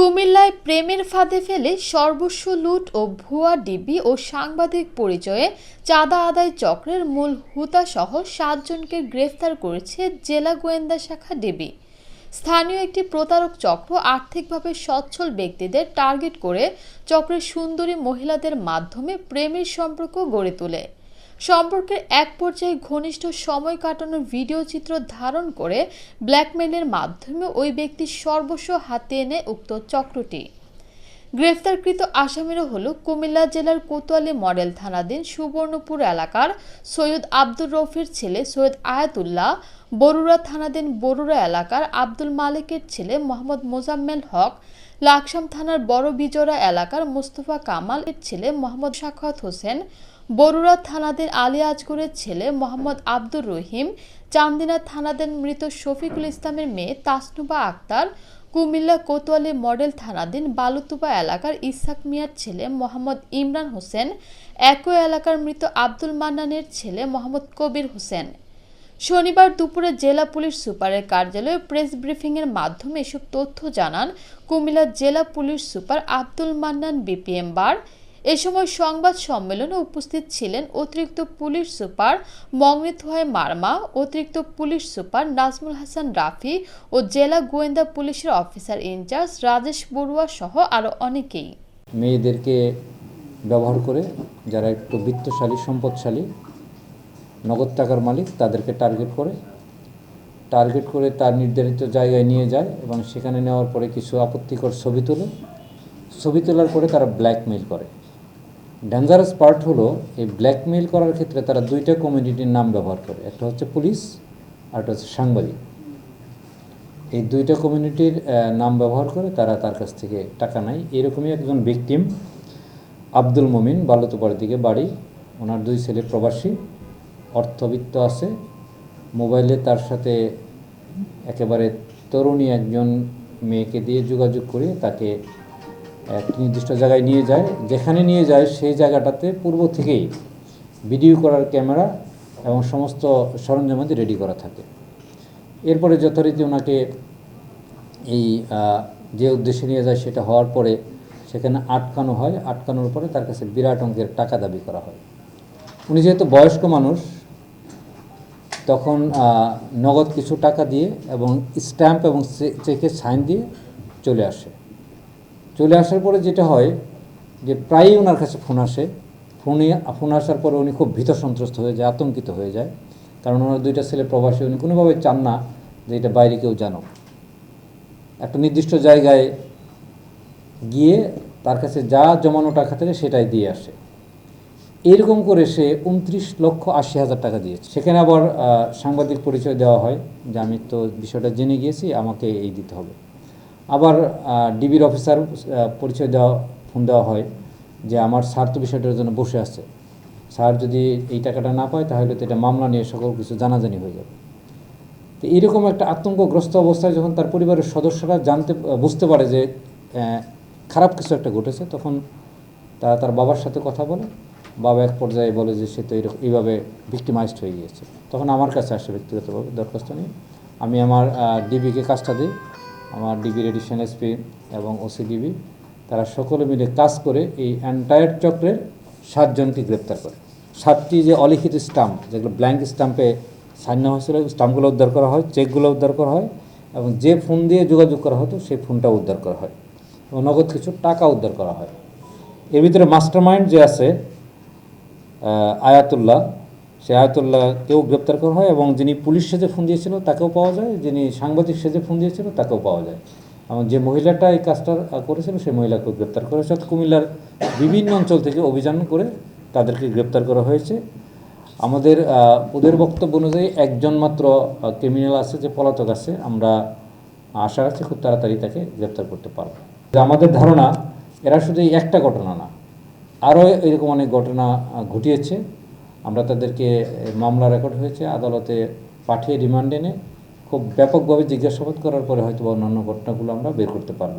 কুমিল্লায় প্রেমের ফাঁদে ফেলে সর্বস্ব লুট ও ভুয়া ডিবি ও সাংবাদিক পরিচয়ে চাঁদা আদায় চক্রের মূল হুতাসহ সাতজনকে গ্রেফতার করেছে জেলা গোয়েন্দা শাখা ডিবি। স্থানীয় একটি প্রতারক চক্র আর্থিকভাবে সচ্ছল ব্যক্তিদের টার্গেট করে চক্রের সুন্দরী মহিলাদের মাধ্যমে প্রেমের সম্পর্ক গড়ে তোলে। সম্পর্কের এক পর্যায়ে ঘনিষ্ঠ সময় কাটানোর ভিডিও চিত্র ধারণ করে ব্ল্যাকমেলের মাধ্যমে ওই ব্যক্তির সর্বস্ব হাতে এনে উক্ত চক্রটি। গ্রেফতারকৃত আসামিরা হল কুমিল্লা জেলার কোতোয়ালি মডেল থানাধীন সুবর্ণপুর এলাকার সৈয়দ আব্দুর রফির ছেলে সৈয়দ আয়াতুল্লাহ, বরুড়া থানাধীন বরুড়া এলাকার আব্দুল মালিকের ছেলে মোহাম্মদ মোজাম্মেল হক লাকসাম থানার বড় বিজোড়া এলাকার মোস্তফা কামাল এর ছেলে মোহাম্মদ সাখাত হোসেন, বরুড়া থানাদের আলী আজগরের ছেলে মোহাম্মদ আব্দুর রহিম, চান্দিনা থানাদের মৃত শফিকুল ইসলামের মেয়ে তাসনুবা আক্তার, কুমিল্লা কোতোয়ালি মডেল থানাধীন বালুতুবা এলাকার ইসাক মিয়ার ছেলে মোহাম্মদ ইমরান হোসেন, একই এলাকার মৃত আব্দুল মান্নানের ছেলে মোহাম্মদ কবির হোসেন। শনিবার দুপুরে জেলা পুলিশ সুপারের কার্যালয়ে প্রেস ব্রিফিংয়ের মাধ্যমে এসব তথ্য জানান কুমিল্লা জেলা police super Abdul Mannan BPM bar. এ সময় সংবাদ সম্মেলনে উপস্থিত ছিলেন অতিরিক্ত পুলিশ সুপার মংমিত হয় মার্মা, অতিরিক্ত পুলিশ সুপার নাজমুল হাসান রাফি ও জেলা গোয়েন্দা পুলিশের অফিসার ইনচার্জ রাজেশ বড়ুয়া সহ আরও অনেকেই। মেয়েদেরকে ব্যবহার করে যারা একটু বিত্তশালী, সম্পদশালী নগদ টাকার মালিক তাদেরকে টার্গেট করে টার্গেট করে তার নির্ধারিত জায়গায় নিয়ে যায় এবং সেখানে নেওয়ার পরে কিছু আপত্তিকর ছবি তোলে। ছবি তোলার পরে তারা ব্ল্যাকমেইল করে। ডেঞ্জারাস পার্ট হলো, এই ব্ল্যাকমেইল করার ক্ষেত্রে তারা দুইটা কমিউনিটির নাম ব্যবহার করে। একটা হচ্ছে পুলিশ আর একটা হচ্ছে সাংবাদিক। এই দুইটা কমিউনিটির নাম ব্যবহার করে তারা তার কাছ থেকে টাকা নেয়। এরকমই একজন ভিকটিম আব্দুল মমিন, বালুতোপাড়ার দিকে বাড়ি। ওনার দুই ছেলে প্রবাসী। অর্থবিত্ত আছে। মোবাইলে তার সাথে একেবারে তরুণী একজন মেয়েকে দিয়ে যোগাযোগ করে তাকে একটি নির্দিষ্ট জায়গায় নিয়ে যায়। যেখানে নিয়ে যায় সেই জায়গাটাতে পূর্ব থেকেই ভিডিও করার ক্যামেরা এবং সমস্ত সরঞ্জামাদি রেডি করা থাকে। এরপরে যথারীতি ওনাকে এই যে উদ্দেশ্যে নিয়ে যায় সেটা হওয়ার পরে সেখানে আটকানো হয়। আটকানোর পরে তার কাছে বিরাট অঙ্কের টাকা দাবি করা হয়। উনি যেহেতু বয়স্ক মানুষ তখন নগদ কিছু টাকা দিয়ে এবং স্ট্যাম্প এবং চে- চেকে সাইন দিয়ে চলে আসে। চলে আসার পরে যেটা হয় যে প্রায়ই ওনার কাছে ফোন আসে। ফোনে, ফোন আসার পরে উনি খুব ভীত সন্ত্রস্ত হয়ে যায়, আতঙ্কিত হয়ে যায়। কারণ ওনার দুইটা ছেলে প্রবাসী, উনি কোনোভাবে চান না যে এটা বাইরে কেউ জানো একটা নির্দিষ্ট জায়গায় গিয়ে তার কাছে যা জমানো টাকা থাকে সেটাই দিয়ে আসে। এরকম করে সে উনত্রিশ লক্ষ আশি হাজার টাকা দিয়েছে। সেখানে আবার সাংবাদিক পরিচয় দেওয়া হয় যে আমি তো বিষয়টা জেনে গিয়েছি, আমাকে এই দিতে হবে। আবার ডিবির অফিসার পরিচয় দেওয়া, ফোন দেওয়া হয় যে আমার স্যার তো বিষয়টার জন্য বসে আছে। স্যার যদি এই টাকাটা না পায়, তাহলে তো এটা মামলা নিয়ে সকল কিছু জানাজানি হয়ে যাবে। তো এরকম একটা আতঙ্কগ্রস্ত অবস্থায় যখন তার পরিবারের সদস্যরা জানতে বুঝতে পারে যে খারাপ কিছু একটা ঘটেছে, তখন তারা তার বাবার সাথে কথা বলে। বাবা এক পর্যায়ে বলে যে সে তো এরকম এইভাবে ভিক্টিমাইজড হয়ে গিয়েছে। তখন আমার কাছে আসে ব্যক্তিগতভাবে দরখাস্ত নিয়ে। আমি আমার ডিবিকে কাজটা দিই। আমার ডিবির এডিশন এসপি এবং ওসি ডিবি তারা সকলে মিলে কাজ করে এই এন্টায়ার চক্রের সাতজনকে গ্রেপ্তার করে। সাতটি যে অলিখিত স্টাম্প, যেগুলো ব্ল্যাঙ্ক স্টাম্পে সাইন হয়েছিল, স্টাম্পগুলো উদ্ধার করা হয়, চেকগুলো উদ্ধার করা হয় এবং যে ফোন দিয়ে যোগাযোগ করা হতো, সেই ফোনটা উদ্ধার করা হয় এবং নগদ কিছু টাকা উদ্ধার করা হয়। এর ভিতরে মাস্টার মাইন্ড যে আছে আয়াতুল্লাহ সে আয়াতুল্লাহকেও গ্রেপ্তার করা হয় এবং যিনি পুলিশ সেজে ফোন দিয়েছিল তাকেও পাওয়া যায়, যিনি সাংবাদিক সেজে ফোন দিয়েছিল তাকেও পাওয়া যায়। এবং যে মহিলাটা এই কাজটা করেছিল সেই মহিলাকেও গ্রেপ্তার করা হয়েছে। কুমিল্লার বিভিন্ন অঞ্চল থেকে অভিযান করে তাদেরকে গ্রেপ্তার করা হয়েছে। আমাদের ওদের বক্তব্য অনুযায়ী একজন মাত্র ক্রিমিনাল আছে, যে পলাতক আছে। আমরা আশা রাখছি খুব তাড়াতাড়ি তাকে গ্রেপ্তার করতে পারব। আমাদের ধারণা, এরা শুধু একটা ঘটনা না আরও এরকম অনেক ঘটনা ঘটিয়েছে। আমরা তাদেরকে মামলা রেকর্ড হয়েছে, আদালতে পাঠিয়ে রিমান্ড এনে খুব ব্যাপকভাবে জিজ্ঞাসাবাদ করার পরে হয়তো অন্যান্য ঘটনাগুলো আমরা বের করতে পারব।